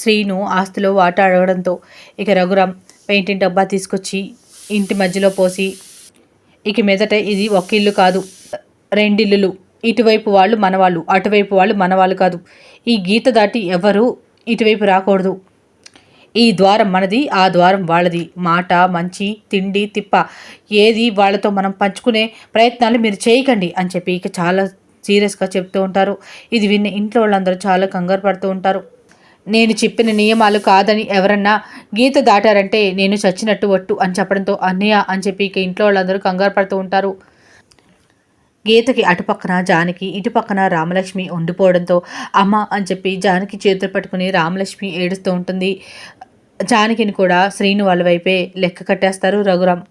శ్రీను ఆస్తిలో వాటా అడగడంతో ఇక రఘురాం పెయింటింగ్ డబ్బా తీసుకొచ్చి ఇంటి మధ్యలో పోసి ఇక మీదట ఇది ఒక ఇల్లు కాదు రెండిల్లులు. ఇటువైపు వాళ్ళు మనవాళ్ళు అటువైపు వాళ్ళు మనవాళ్ళు కాదు. ఈ గీత దాటి ఎవరు ఇటువైపు రాకూడదు. ఈ ద్వారం మనది ఆ ద్వారం వాళ్ళది. మాట మంచి తిండి తిప్ప ఏది వాళ్ళతో మనం పంచుకునే ప్రయత్నాలు మీరు చేయకండి అని చెప్పి ఇక చాలా సీరియస్గా చెప్తూ ఉంటారు. ఇది విన్న ఇంట్లో వాళ్ళందరూ చాలా కంగారు పడుతూ ఉంటారు. నేను చెప్పిన నియమాలు కాదని ఎవరన్నా గీత దాటారంటే నేను చచ్చినట్టు ఒట్టు అని చెప్పడంతో అన్నయ్య అని చెప్పి ఇక ఇంట్లో వాళ్ళందరూ కంగారు పడుతూ ఉంటారు. గీతకి అటుపక్కన జానకి ఇటుపక్కన రామలక్ష్మి ఉండిపోవడంతో అమ్మ అని చెప్పి జానకి చేతులు పట్టుకుని రామలక్ష్మి ఏడుస్తూ ఉంటుంది. జానకిని కూడా శ్రీను వాళ్ళ వైపే లెక్క కట్టేస్తారు రఘురామ్.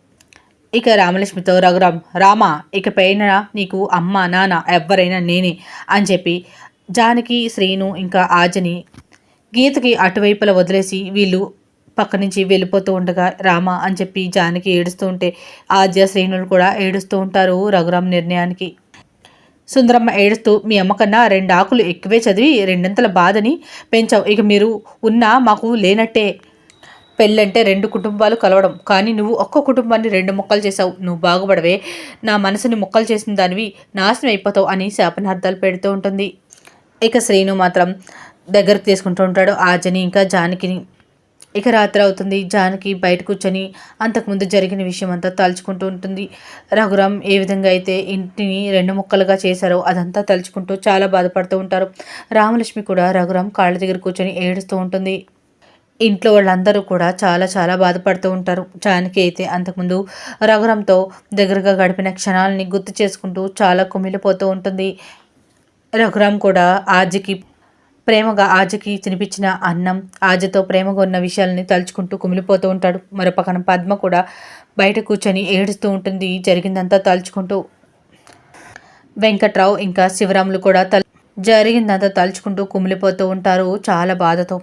ఇక రామలక్ష్మితో రఘురామ్ రామా ఇక పైన నీకు అమ్మ నాన్న ఎవరైనా నేనే అని చెప్పి జానకి శ్రీను ఇంకా ఆజని గీతకి అటువైపుల వదిలేసి వీళ్ళు పక్క నుంచి వెళ్ళిపోతూ ఉండగా రామ అని చెప్పి జానకి ఏడుస్తూ ఉంటే ఆద్య శ్రీనులు కూడా ఏడుస్తూ ఉంటారు రఘురామ్ నిర్ణయానికి. సుందరమ్మ ఏడుస్తూ మీ అమ్మకన్నా రెండు ఆకులు ఎక్కువే చదివి రెండింతల బాధని పెంచావు. ఇక మీరు ఉన్నా మాకు లేనట్టే. పెళ్ళంటే రెండు కుటుంబాలు కలవడం. కానీ నువ్వు ఒక్క కుటుంబాన్ని రెండు ముక్కలు చేసావు నువ్వు బాగుపడవే. నా మనసుని ముక్కలు చేసిన దానివి నాశనం అయిపోతావు అని శాపనార్థాలు పెడుతూ ఉంటుంది. ఇక శ్రీను మాత్రం దగ్గర తీసుకుంటూ ఉంటాడు. ఆజని ఇంకా జానకిని ఇక రాత్రి అవుతుంది. జానకి బయట కూర్చొని అంతకుముందు జరిగిన విషయం అంతా తలుచుకుంటూ ఉంటుంది. రఘురామ్ ఏ విధంగా అయితే ఇంటిని రెండు ముక్కలుగా చేశారో అదంతా తలుచుకుంటూ చాలా బాధపడుతూ ఉంటారు. రామలక్ష్మి కూడా రఘురామ్ కాళ్ళ దగ్గర కూర్చొని ఏడుస్తూ ఉంటుంది. ఇంట్లో వాళ్ళందరూ కూడా చాలా చాలా బాధపడుతూ ఉంటారు. జానకి అయితే అంతకుముందు రఘురంతో దగ్గరగా గడిపిన క్షణాలని గుర్తు చేసుకుంటూ చాలా కుమిలిపోతూ ఉంటుంది. రఘురామ్ కూడా ఆజకి ప్రేమగా ఆజకి తినిపించిన అన్నం ఆజతో ప్రేమగా ఉన్న విషయాలని తలుచుకుంటూ కుమిలిపోతూ ఉంటాడు. మరొక పద్మ కూడా బయట కూర్చొని ఏడుస్తూ ఉంటుంది. జరిగిందంతా తలుచుకుంటూ వెంకట్రావు ఇంకా శివరాములు కూడా తల జరిగిందంతా తలుచుకుంటూ కుమిలిపోతూ ఉంటారు చాలా బాధతో.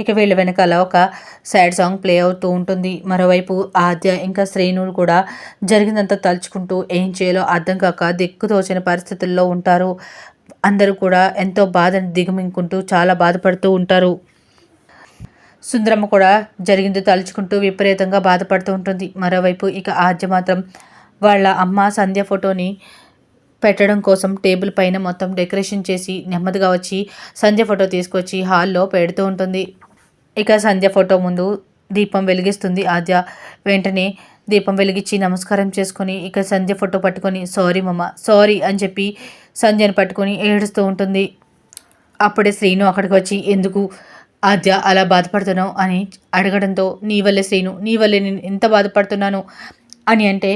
ఇక వీళ్ళ వెనకాల ఒక సాడ్ సాంగ్ ప్లే అవుతూ ఉంటుంది. మరోవైపు ఆద్య ఇంకా శ్రేణులు కూడా జరిగిందంతా తలుచుకుంటూ ఏం చేయాలో అర్థం కాక దిక్కుతోచిన పరిస్థితుల్లో ఉంటారు. అందరూ కూడా ఎంతో బాధని దిగమింగుకుంటూ చాలా బాధపడుతూ ఉంటారు. సుందరమ్మ కూడా జరిగింది తలుచుకుంటూ విపరీతంగా బాధపడుతూ ఉంటుంది. మరోవైపు ఇక ఆద్య మాత్రం వాళ్ళ అమ్మ సంధ్య ఫోటోని పెట్టడం కోసం టేబుల్ పైన మొత్తం డెకరేషన్ చేసి నెమ్మదిగా వచ్చి సంధ్య ఫోటో తీసుకొచ్చి హాల్లో పెడుతూ ఉంటుంది. ఇక సంధ్య ఫోటో ముందు దీపం వెలిగిస్తుంది. ఆద్య వెంటనే దీపం వెలిగించి నమస్కారం చేసుకొని ఇక సంధ్య ఫోటో పట్టుకొని సారీ మమ్మ సారీ అని చెప్పి సంధ్యను పట్టుకొని ఏడుస్తూ ఉంటుంది. అప్పుడే శ్రీను అక్కడికి వచ్చి ఎందుకు ఆద్య అలా బాధపడుతున్నావు? అని అడగడంతో నీ వల్లే శ్రీను నీ వల్లే నేను ఎంత బాధపడుతున్నాను అని అంటే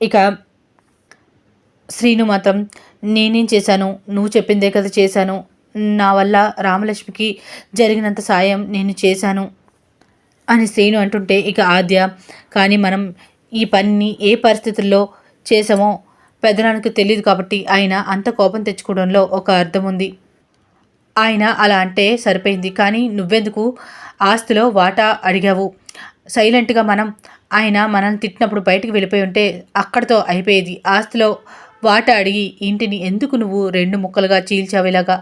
ఇక శ్రీను మాత్రం నేనేం చేశాను? నువ్వు చెప్పిందే కదా చేశాను. నా వల్ల రామలక్ష్మికి జరిగినంత సాయం నేను చేశాను. అని శ్రీను అంటుంటే ఇక ఆద్య కానీ మనం ఈ పనిని ఏ పరిస్థితుల్లో చేసామో పెద్దనానికి తెలియదు కాబట్టి ఆయన అంత కోపం తెచ్చుకోవడంలో ఒక అర్థం ఉంది. ఆయన అలా అంటే సరిపోయింది. కానీ నువ్వెందుకు ఆస్తిలో వాటా అడిగావు? సైలెంట్గా మనం ఆయన మనల్ని తిట్టినప్పుడు బయటికి వెళ్ళిపోయి ఉంటే అక్కడితో అయిపోయేది. ఆస్తిలో వాటా అడిగి ఇంటిని ఎందుకు నువ్వు రెండు ముక్కలుగా చీల్చావేలాగా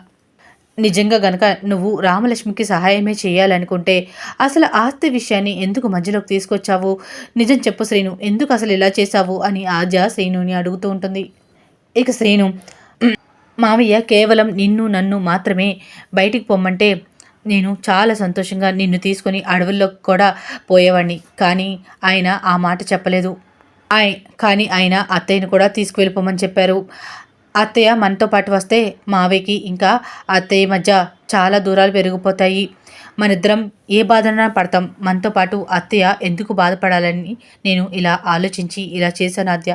నిజంగా గనక నువ్వు రామలక్ష్మికి సహాయమే చేయాలనుకుంటే అసలు ఆస్తి విషయాన్ని ఎందుకు మధ్యలోకి తీసుకొచ్చావు? నిజం చెప్పు శ్రీను ఎందుకు అసలు ఇలా చేశావు అని ఆజా శ్రీనుని అడుగుతూ ఉంటుంది. ఇక శ్రీను మావయ్య కేవలం నిన్ను నన్ను మాత్రమే బయటికి పొమ్మంటే నేను చాలా సంతోషంగా నిన్ను తీసుకొని అడవుల్లోకి కూడా పోయేవాడిని కానీ ఆయన ఆ మాట చెప్పలేదు. ఆయ కానీ ఆయన అత్తయ్యను కూడా తీసుకువెళ్ళిపోమని చెప్పారు. అత్తయ్య మనతో పాటు వస్తే మావయ్యకి ఇంకా అత్తయ్య మధ్య చాలా దూరాలు పెరిగిపోతాయి. మనిద్దరం ఏ బాధన పడతాం. మనతో పాటు అత్తయ్య ఎందుకు బాధపడాలని నేను ఇలా ఆలోచించి ఇలా చేశాను అద్య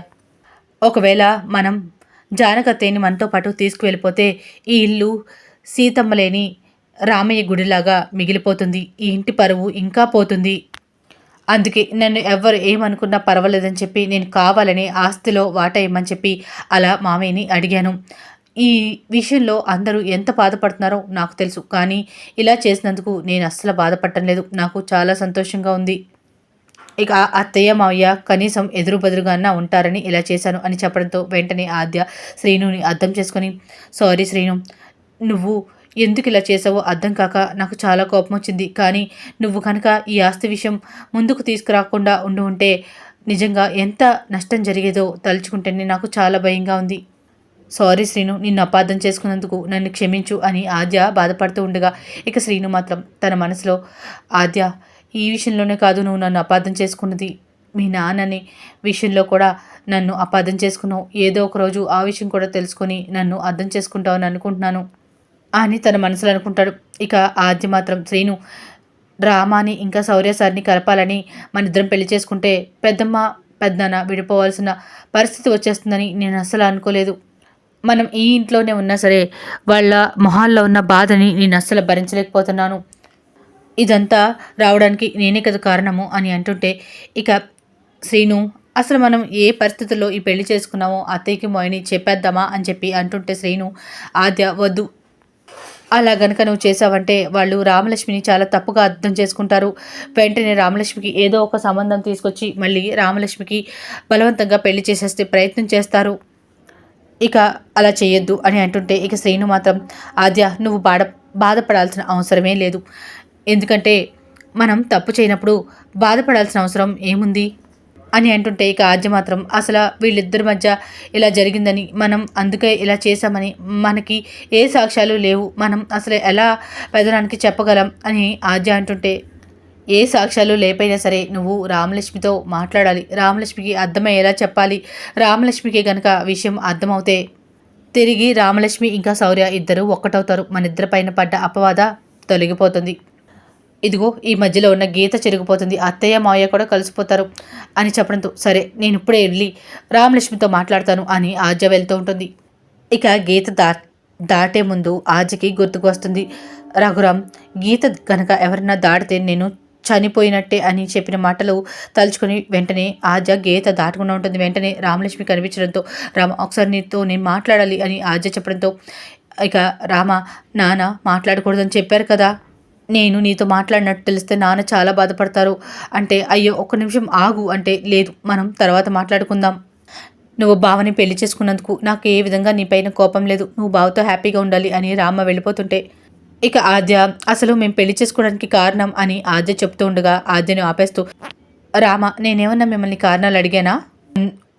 ఒకవేళ మనం జానకత్తయ్యని మనతో పాటు తీసుకువెళ్ళిపోతే ఈ ఇల్లు సీతమ్మ లేని రామయ్య గుడిలాగా మిగిలిపోతుంది. ఈ ఇంటి పరువు ఇంకా పోతుంది. అందుకే నన్ను ఎవరు ఏమనుకున్నా పర్వాలేదని చెప్పి నేను కావాలని ఆస్తిలో వాటా ఇమ్మని చెప్పి అలా మామయ్యని అడిగాను. ఈ విషయంలో అందరూ ఎంత బాధపడుతున్నారో నాకు తెలుసు కానీ ఇలా చేసినందుకు నేను అస్సలు బాధపడటం లేదు. నాకు చాలా సంతోషంగా ఉంది. ఇక అత్తయ్య మావయ్య కనీసం ఎదురు బదురుగానా ఉంటారని ఇలా చేశాను అని చెప్పడంతో వెంటనే ఆద్య శ్రీనుని అర్థం చేసుకొని సారీ శ్రీను నువ్వు ఎందుకు ఇలా చేసావో అర్థం కాక నాకు చాలా కోపం వచ్చింది. కానీ నువ్వు కనుక ఈ ఆస్తి విషయం ముందుకు తీసుకురాకుండా ఉండి ఉంటే నిజంగా ఎంత నష్టం జరిగేదో తలుచుకుంటేనే నాకు చాలా భయంగా ఉంది. సారీ శ్రీను నిన్ను అపార్థం చేసుకున్నందుకు నన్ను క్షమించు అని ఆద్య బాధపడుతూ ఉండగా ఇక శ్రీను మాత్రం తన మనసులో ఆద్య ఈ విషయంలోనే కాదు నువ్వు నన్ను అపార్థం చేసుకున్నది. మీ నాన్నని విషయంలో కూడా నన్ను అపార్థం చేసుకున్నావు. ఏదో ఒక రోజు ఆ విషయం కూడా తెలుసుకొని నన్ను అర్థం చేసుకుంటావని అనుకుంటున్నాను. అని తన మనసులో అనుకుంటాడు. ఇక ఆద్య మాత్రం శ్రీను రామాని ఇంకా శౌర్య సార్ని కలపాలని మన ఇద్దరం పెళ్ళి చేసుకుంటే పెద్దమ్మ పెద్దనాన్న విడిపోవాల్సిన పరిస్థితి వచ్చేస్తుందని నేను అస్సలు అనుకోలేదు. మనం ఈ ఇంట్లోనే ఉన్నా సరే వాళ్ళ మొహాల్లో ఉన్న బాధని నేను అస్సలు భరించలేకపోతున్నాను. ఇదంతా రావడానికి నేనే కదా కారణము అని అంటుంటే ఇక శ్రీను అసలు మనం ఏ పరిస్థితుల్లో ఈ పెళ్ళి చేసుకున్నామో అత్తయ్యకి మోయిని చెప్పేద్దామా అని చెప్పి అంటుంటే శ్రీను ఆద్య వద్దు అలా గనక నువ్వు చేసావంటే వాళ్ళు రామలక్ష్మిని చాలా తప్పుగా అర్థం చేసుకుంటారు. వెంటనే రామలక్ష్మికి ఏదో ఒక సంబంధం తీసుకొచ్చి మళ్ళీ రామలక్ష్మికి బలవంతంగా పెళ్ళి చేసేస్తే ప్రయత్నం చేస్తారు. ఇక అలా చేయొద్దు అని అంటుంటే ఇక శ్రీను మాత్రం ఆద్య నువ్వు బాధ బాధపడాల్సిన అవసరమే లేదు. ఎందుకంటే మనం తప్పు చేయనప్పుడు బాధపడాల్సిన అవసరం ఏముంది? అని అంటుంటే ఇక ఆద్య మాత్రం అసలు వీళ్ళిద్దరి మధ్య ఇలా జరిగిందని మనం అందుకే ఇలా చేశామని మనకి ఏ సాక్ష్యాలు లేవు. మనం అసలు ఎలా పెదనానికి చెప్పగలం అని ఆద్య అంటుంటే ఏ సాక్ష్యాలు లేపైనా సరే నువ్వు రామలక్ష్మితో మాట్లాడాలి. రామలక్ష్మికి అర్థమయ్యేలా చెప్పాలి. రామలక్ష్మికి గనక విషయం అర్థమవుతే తిరిగి రామలక్ష్మి ఇంకా శౌర్య ఇద్దరు ఒక్కటవుతారు. మన ఇద్దరి పైన పడ్డ అపవాద తొలగిపోతుంది. ఇదిగో ఈ మధ్యలో ఉన్న గీత చెరిగిపోతుంది. అత్తయ్య మావయ్య కూడా కలిసిపోతారు అని చెప్పడంతో సరే నేను ఇప్పుడే వెళ్ళి రామలక్ష్మితో మాట్లాడతాను అని ఆజ్య వెళ్తూ ఉంటుంది. ఇక గీత దా దాటే ముందు ఆజ్యకి గుర్తుకు వస్తుంది. రఘురామ్ గీత కనుక ఎవరన్నా దాటితే నేను చనిపోయినట్టే అని చెప్పిన మాటలు తలుచుకొని వెంటనే ఆజ గీత దాటకుండా ఉంటుంది. వెంటనే రామలక్ష్మి కనిపించడంతో రామ ఒకసారి నీతో నేను మాట్లాడాలి అని ఆజ చెప్పడంతో ఇక రామ నాన్న మాట్లాడకూడదని చెప్పారు కదా. నేను నీతో మాట్లాడినట్టు తెలిస్తే నాన్న చాలా బాధపడతారు. అంటే అయ్యో ఒక్క నిమిషం ఆగు. అంటే లేదు మనం తర్వాత మాట్లాడుకుందాం. నువ్వు బావని పెళ్ళి చేసుకున్నందుకు నాకు ఏ విధంగా నీపైన కోపం లేదు. నువ్వు బావతో హ్యాపీగా ఉండాలి అని రామ వెళ్ళిపోతుంటే ఇక ఆద్య అసలు మేము పెళ్ళి చేసుకోవడానికి కారణం అని ఆద్య చెప్తూ ఉండగా ఆద్యను ఆపేస్తూ రామ నేనేమన్నా మిమ్మల్ని కారణాలు అడిగానా?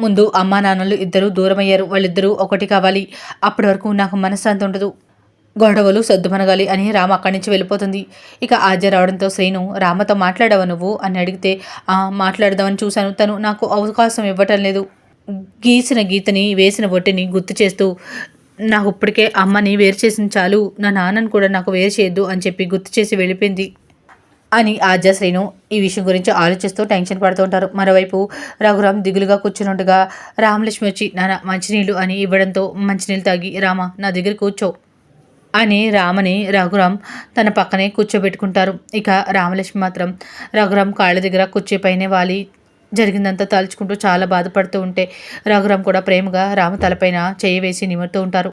ముందు అమ్మా నాన్నలు ఇద్దరు దూరమయ్యారు. వాళ్ళిద్దరూ ఒకటి కావాలి. అప్పటి వరకు నాకు మనశ్శాంతి ఉండదు. గొడవలు సర్దుమనగాలి అని రామ అక్కడి నుంచి వెళ్ళిపోతుంది. ఇక ఆద్య రావడంతో శ్రీను రామతో మాట్లాడావా నువ్వు? అని అడిగితే మాట్లాడదామని చూశాను. తను నాకు అవకాశం ఇవ్వటం లేదు. గీసిన గీతని వేసిన ఒట్టిని గుర్తు చేస్తూ నాకు ఇప్పటికే అమ్మని వేరు చేసిన చాలు. నా నాన్నని కూడా నాకు వేరు చేయొద్దు అని చెప్పి గుర్తు చేసి వెళ్ళిపోయింది అని ఆద్య శ్రీను ఈ విషయం గురించి ఆలోచిస్తూ టెన్షన్ పడుతూ ఉంటారు. మరోవైపు రఘురామ్ దిగులుగా కూర్చున్నట్టుగా రామలక్ష్మి వచ్చి నాన్న మంచినీళ్ళు అని ఇవ్వడంతో మంచినీళ్ళు తాగి రామ నా దగ్గర కూర్చో అని రామని రఘురామ్ తన పక్కనే కూర్చోబెట్టుకుంటారు. ఇక రామలక్ష్మి మాత్రం రఘురామ్ కాళ్ళ దగ్గర కూర్చోపైనే వాలి జరిగిందంతా తలుచుకుంటూ చాలా బాధపడుతూ ఉంటే రఘురామ్ కూడా ప్రేమగా రామ తలపైన చేయి వేసి నిమురుతూ ఉంటారు.